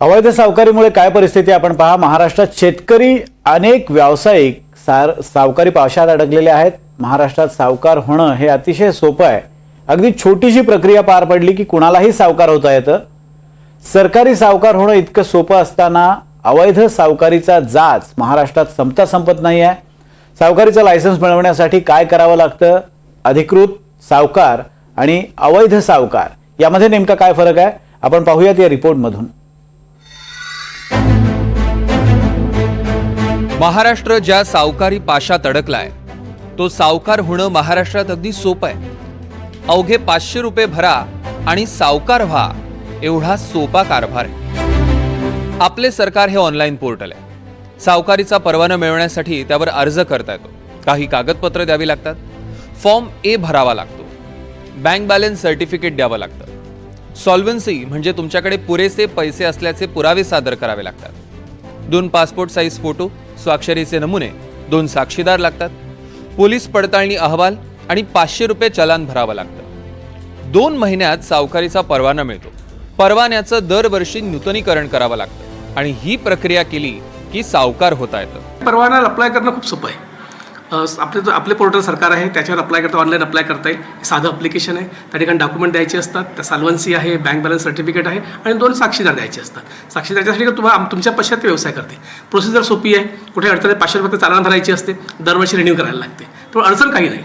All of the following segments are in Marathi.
अवैध सावकारीमुळे काय परिस्थिती आपण पहा. महाराष्ट्रात शेतकरी अनेक व्यावसायिक सार सावकारी पावसात अडकलेले आहेत. महाराष्ट्रात सावकार होणं हे अतिशय सोपं आहे. अगदी छोटीशी प्रक्रिया पार पडली की कुणालाही सावकार होता येतं. सरकारी सावकार होणं इतकं सोपं असताना अवैध सावकारीचा जाच महाराष्ट्रात संपता संपत नाही आहे. सावकारीचं लायसन्स मिळवण्यासाठी काय करावं लागतं? अधिकृत सावकार आणि अवैध सावकार यामध्ये नेमका काय फरक आहे? आपण पाहूयात या रिपोर्टमधून. महाराष्ट्र ज्या सावकारी पाशात अडकलाय तो सावकार होणं महाराष्ट्रात अगदी सोपं आहे. अवघे पाचशे रुपये भरा आणि सावकार व्हा एवढा सोपा कारभार आहे. आपले सरकार हे ऑनलाईन पोर्टल आहे. सावकारीचा परवाना मिळवण्यासाठी त्यावर अर्ज करता येतो. काही कागदपत्र द्यावी लागतात. फॉर्म ए भरावा लागतो. बँक बॅलन्स सर्टिफिकेट द्यावं लागतं. सॉल्व्हन्सी म्हणजे तुमच्याकडे पुरेसे पैसे असल्याचे पुरावे सादर करावे लागतात. दोन पासपोर्ट साईज फोटो स्वाक्षरीचे नमुने दोन साक्षीदार लागतात पोलीस पडताळणी अहवाल आणि पाचशे रुपये चलान भरावं लागतं. दोन महिन्यात सावकारीचा परवाना मिळतो. परवान्याचं दरवर्षी नूतनीकरण करावं लागतं आणि ही प्रक्रिया केली की सावकार होता येतं. परवाना अप्लाय करणं खूप सोपं आहे. आपले जो आपले पोर्टल सरकार आहे त्याच्यावर अप्लाय करता ऑनलाईन अप्लाय करता येईल साधं अप्लिकेशन आहे. त्या ठिकाणी डॉक्युमेंट द्यायचे असतात. त्या साल्वन्सी आहे बँक बॅलन्स सर्टिफिकेट आहे आणि दोन साक्षीदार द्यायचे असतात. साक्षीदारासाठी तुम्हाला तुमच्या पश्चात व्यवसाय करते. प्रोसिजर सोपी आहे. कुठे अडचण आहे, पाचशे रुपये चालान भरायची असते. दरवर्षी रिन्यू करायला लागते. तो अडचण काही नाही.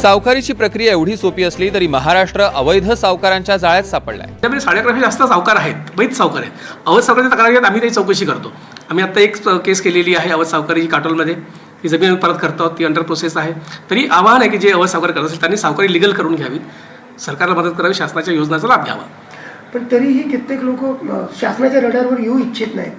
सावकारीची प्रक्रिया एवढी सोपी असली तरी महाराष्ट्र अवैध सावकारांच्या जाळ्यात सापडलाय. त्यामध्ये साडेअकराशे जास्त सावकार आहेत. बैत सावकार आहेत. अवध सावकाराच्या तक्रारी आम्ही त्याची चौकशी करतो. आम्ही आत्ता एक केस केलेली आहे अवध सावकारीची काटोलमध्ये ती जमीन आम्ही परत करतो ती अंडर प्रोसेस आहे. तरी आव्हान आहे की जे अवध सावकार करत असेल त्यांनी सावकारी लिगल करून घ्यावीत. सरकारला मदत करावी शासनाच्या योजनांचा लाभ घ्यावा. पण तरीही कित्येक लोक शासनाच्या रडारवर येऊ इच्छित नाही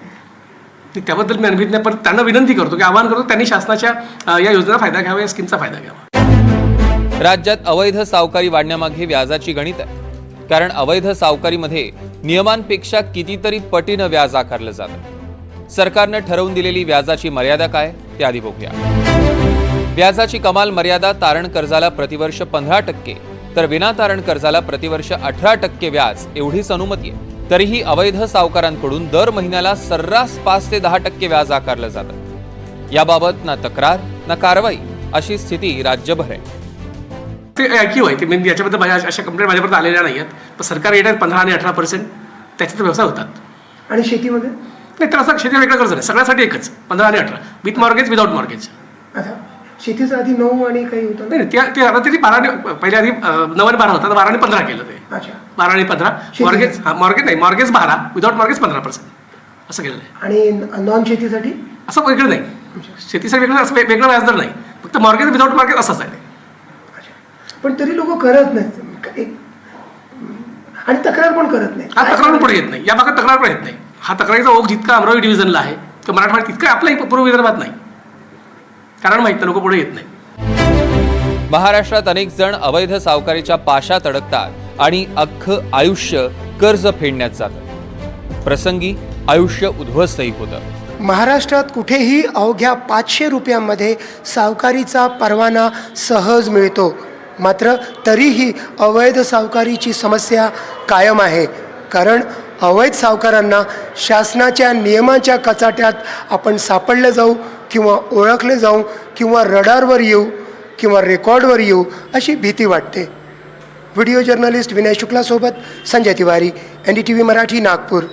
त्याबद्दल मी अनुभूत नाही पण त्यांना विनंती करतो की आवाहन करतो त्यांनी शासनाच्या या योजनेचा फायदा घ्यावा या स्कीमचा फायदा घ्यावा. राज्यात अवैध सावकारी वाढण्यामागे व्याजाची गणित आहे. कारण अवैध सावकारीमध्ये नियमांपेक्षा कितीतरी पटीनं व्याज आकारलं जातं. सरकारनं ठरवून दिलेली व्याजाची मर्यादा काय? ते आधी बघूया. व्याजाची कमाल मर्यादा तारण कर्जाला प्रतिवर्ष पंधरा टक्के तर विना तारण कर्जाला प्रतिवर्ष अठरा टक्के व्याज एवढीच अनुमती आहे. तरीही अवैध सावकारांकडून दर महिन्याला सर्रास पाच ते दहा टक्के व्याज आकारलं जातं. याबाबत ना तक्रार ना कारवाई अशी स्थिती राज्यभर आहे. ते ऐकीव आहे ते म्हणजे याच्याबद्दल माझ्या अशा कंप्लेंट माझ्यापर्यंत आलेल्या नाही आहेत पण सरकार येतात पंधरा आणि अठरा पर्सेंट त्याच्यात व्यवसाय होतात. आणि शेतीमध्ये? नाही तर असं शेती वेगळं कर्ज नाही सगळ्यासाठी एकच पंधरा आणि अठरा. विथ मॉर्गेज विदाउट मॉर्गेज शेतीचं आधी नऊ आणि काही होतं नाही त्या ते आता तरी पहिल्या आधी नऊ आणि बारा होता तर बारा आणि पंधरा केलं ते. अच्छा. बारा आणि पंधरा. मॉर्गेज हा मॉर्गेज नाही मॉर्गेज बारा विदाउट मॉर्गेज पंधरा पर्सेंट असं केलेलं आहे. आणि नॉन शेतीसाठी? असं वेगळं नाही. शेतीसाठी वेगळं असं वेगळं व्याजदर नाही. फक्त मॉर्गेज विदाउट मॉर्गेज असंच आहे. पण तरी लोक करत नाहीत. आणि तक्रार पण करत नाही हा तक्रार पुढे येत नाही. या भागात तक्रार पण येत नाही. हा तक्रारीचा ओघ जितका अमरावती डिव्हिजनला आहे तो मराठवाड्यात तितका आपल्या पूर्व विदर्भात नाही. कारण माहीत नाही लोक पुढे येत नाही. महाराष्ट्रात अनेक जण अवैध सावकारीच्या पाशात अडकतात आणि अख्खं आयुष्य कर्ज फेडण्यात जातं. प्रसंगी आयुष्य उद्ध्वस्तही होतं. महाराष्ट्रात कुठेही अवघ्या पाचशे रुपयांमध्ये सावकारीचा परवाना सहज मिळतो. मात्र तरीही अवैध सावकारीची समस्या कायम आहे. कारण अवैध सावकारांना शासनाच्या नियमाच्या कचाट्यात आपण सापडले जाऊ किंवा ओळखले जाऊ किंवा रडारवर येऊ किंवा रेकॉर्डवर येऊ अशी भीती वाटते. Video journalist Vinay शुक्लासोबत Sanjay Tiwari N D T V Marathi Nagpur.